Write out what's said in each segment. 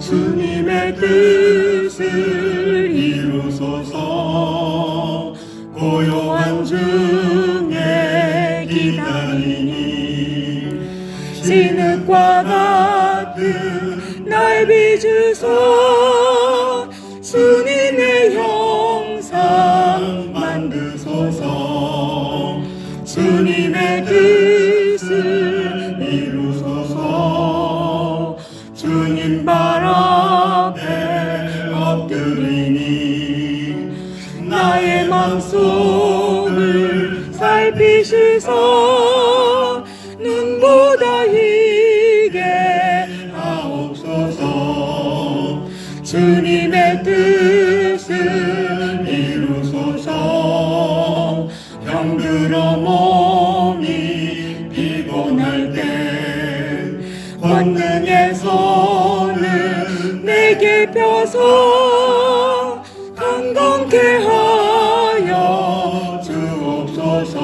주님의 뜻을 이루소서. 고요한 중에 기다리니 진흙과 같은 날 빚으소. 주님의 형상 만드소서 엎드리니 나의 맘속을 살피시소. 눈보다 희게 하옵소서. 주님의 뜻을 이루소서. 병들어 몸이 피곤할 때 손을 내게 펴서 강건케 하여 주옵소서.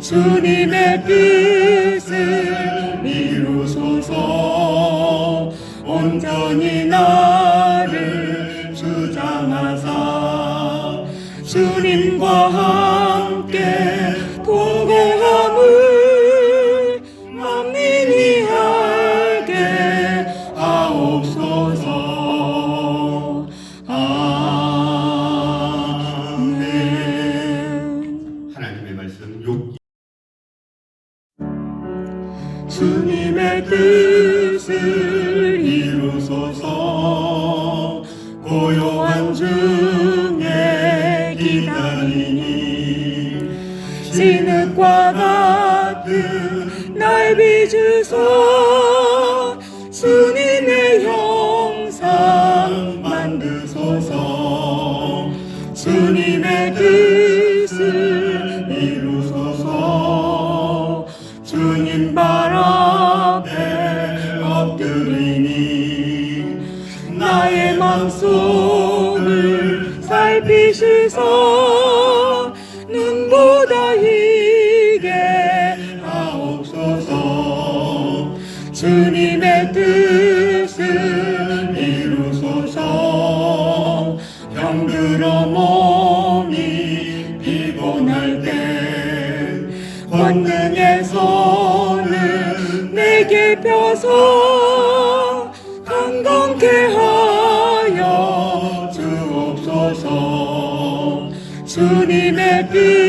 주님의 뜻을 이루소서. 온전히 나를 주장하사 주님과 함께 주님의 뜻을 이루소서. 고요한 중에 기다리니 진흙과 같은 날 빚으소 나의 맘속을 살피시소. 눈보다 희게 하옵소서. 주님의 뜻을 이루소서. 병들어 몸이 피곤할 때 권능의 손을 내게 펴서 강건케 하 주옵소서 주님의 뜻